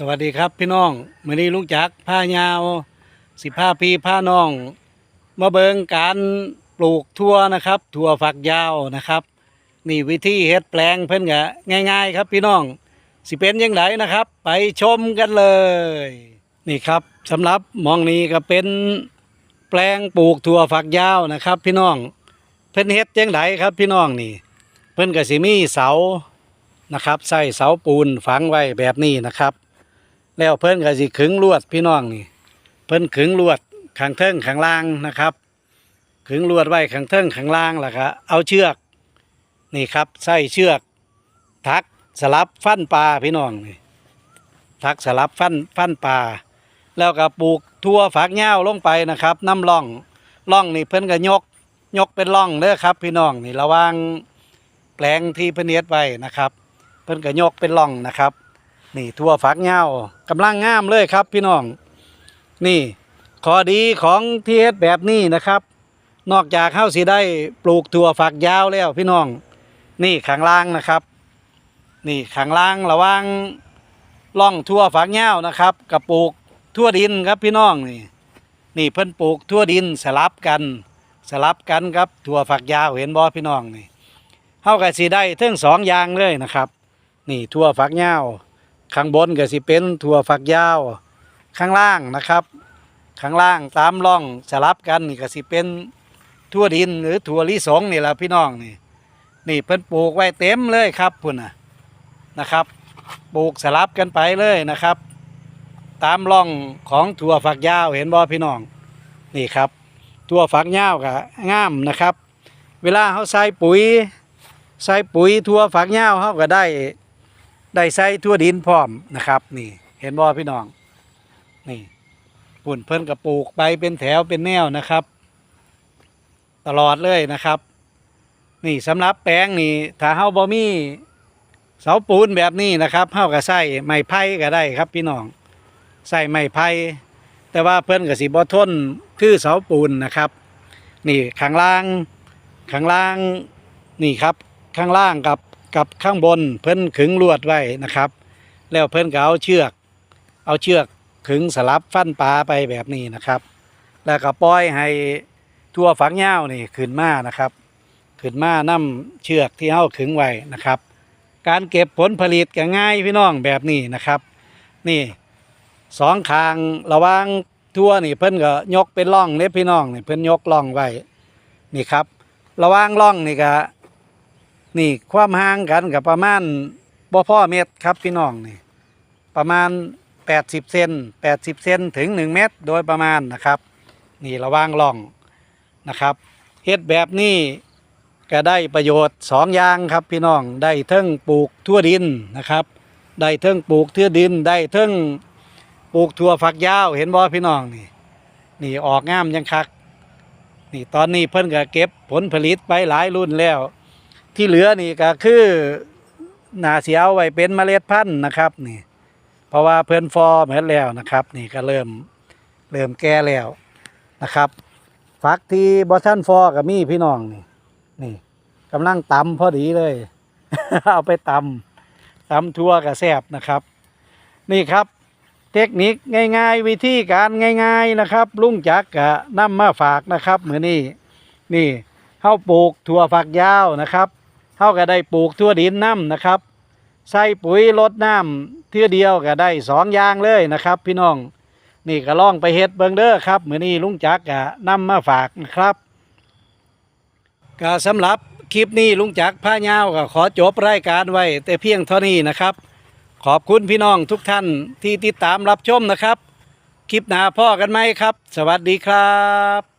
สวัสดีครับพี่น้องมื่อนี้ลุงจักผ้ายาวสิบผ้าพีผ้าน้อง มาเบิงการปลูกทั่วนะครับ ทั่วฝักยาวนะครับ นี่วิธีเฮ็ดแปลงเพิ่นกะง่าย ๆ ครับพี่น้อง สิเป็นยังไงนะครับ ไปชมกันเลย นี่ครับสำหรับมองนี้ก็เป็นแปลงปลูกถั่วฝักยาวนะครับ พี่น้องเพิ่นเฮ็ดยังไงครับพี่น้องนี่ เพิ่นก็สิมีเสานะครับใส่เสาปูนฝังไว้แบบนี้นะครับ แล้วเพิ่นก็สิขึงลวดพี่น้องนี่ เพิ่นขึงลวดข้างเทิงข้างล่างนะครับขึงลวดไว้ข้างเทิงข้างล่างแล้วก็เอาเชือกนี่ครับใส่เชือก ทักสลับฟันปลาพี่น้องนี่ทักสลับฟันฟันปลาแล้วก็ปลูกทั่วฝักเหย้าลงไปนะครับน้ำร่องร่องนี่เพิ่นก็ยกยกเป็นร่องเด้อครับ พี่น้องนี่ระว่างแปลงที่เพิ่นเฮ็ดไว้นะครับ เพิ่นก็ยกเป็นร่องนะครับ นี่ทั่วฝักเหย้ากำลังงามเลยครับพี่น้อง นี่ข้อดีของที่เฮ็ดแบบนี้นะครับ นอกจากเฮาสิได้ปลูกถั่วฝักยาวแล้วพี่น้อง นี่ขางล่างนะครับ นี่ขางล่างระว่างร่องทั่วฝักเหย้านะครับ กับปลูกทั่วดินครับพี่น้องนี่ นี่เพิ่นปลูกทั่วดินสลับกันสลับกันครับถั่วฝักยาวเห็นบ่พี่น้องนี่เฮาก็สิได้ทั้งสองอย่างเลยนะครับ นี่ทั่วฝักเหย้า ข้างบนก็สิเป็นถั่วฝักยาว ข้างล่างนะครับ ข้างล่างตามร่องสลับกันนี่ก็สิเป็นทั่วดินหรือถั่วลิสงนี่แหละพี่น้องนี่ นี่เพิ่นปลูกไว้เต็มเลยครับพุ่นน่ะนะครับ ปลูกสลับกันไปเลยนะครับ ตามร่องของถั่วฝักยาวเห็นบ่พี่น้องนี่ครับถั่วฝักยาวก็งามนะครับ เวลาเขาใส่ปุ๋ย ใส่ปุ๋ยถั่วฝักยาวเขาก็ได้ ได้ใส่ทั่วดินพร้อมนะครับ นี่เห็นบ่พี่น้อง นี่ปุ่นเพิ่นก็ปลูกไปเป็นแถวเป็นแนวนะครับ ตลอดเลยนะครับ นี่สำหรับแปลงนี่ถ้าเฮาบ่มีเสาปูนแบบนี้นะครับเฮาก็ใส่ไม้ไผ่ก็ได้ครับ พี่น้องใส่ไม้ไผ่แต่ว่าเพิ่นก็สิบ่ทนคือเสาปูนนะครับ นี่ข้างล่างข้างล่างนี่ครับข้างล่างกับ กับข้างบนเพิ่นขึงลวดไว้นะครับ แล้วเพิ่นก็เอาเชือก เอาเชือกขึงสลับฟันปลาไปแบบนี้นะครับ แล้วก็ปล่อยให้ทั่วฝักยาวนี่ขึ้นมานะครับขึ้นมานํเชือกที่เฮาขึงไว้นะครับ การเก็บผลผลิตก็ง่ายพี่น้องแบบนี้นะครับ นี่สองข้างระว่างทั่วนี่เพิ่นก็ยกเป็นร่องเล็บพี่น้องนี่เพิ่นยกร่องไว้นี่ครับ ระว่างร่องนี่ก็ นี่ความห่างกันกับประมาณบ่พ่อเมตรครับพี่น้องนี่ประมาณ 80 เซน80 เซนถึง 1 เมตรโดยประมาณนะครับ นี่ระว่างร่องนะครับเฮ็ดแบบนี้ก็ได้ประโยชน์สองอย่างครับพี่น้องได้เทิงปลูกทั่วดินนะครับ ได้เทิงปลูกทั่วดินได้เทิงปลูกถั่วฝักยาวเห็นบ่พี่น้องนี่นี่ออกงามยังคักนี่ตอนนี้เพิ่นก็เก็บผลผลิตไปหลายรุ่นแล้ว ที่เหลือนี่ก็คือนาเสียเอาไว้เป็นเมล็ดพันธุ์นะครับนี่ เพราะว่าเพิ่อนฟอร์เหมือนแล้วนะครับ นี่ก็เริ่มเริ่มแก่แล้วนะครับฝักที่บอทันฟอร์กับมี่พี่น้องนี่นี่กำลังตำพอดีเลย เอาไปตำตำทั่วกับแซบนะครับ นี่ครับเทคนิคง่าย ๆ วิธีการง่าย ๆนะครับ ลุงจักกะนำมาฝากนะครับเหมือนนี่นี่เฮาปลูกถั่วฝักยาวนะครับ เฮาก็ได้ปลูกทั่วดินน้ำนะครับ ใส่ปุ๋ยลดน้ำเทื่อเดียวก็ได้สองอย่างเลยนะครับ พี่น้อง นี่ก็ล่องไปเฮ็ดเบิงเด้อครับมื้อนี้ลุงจักก็นำมาฝากนะครับก็สำหรับคลิปนี้ลุงจักผ้ายาก็ขอจบรายการไว้ แต่เพียงเท่านี้นะครับ ขอบคุณพี่น้องทุกท่านที่ติดตามรับชมนะครับ คลิปหน้าพ่อกันไหมครับ สวัสดีครับ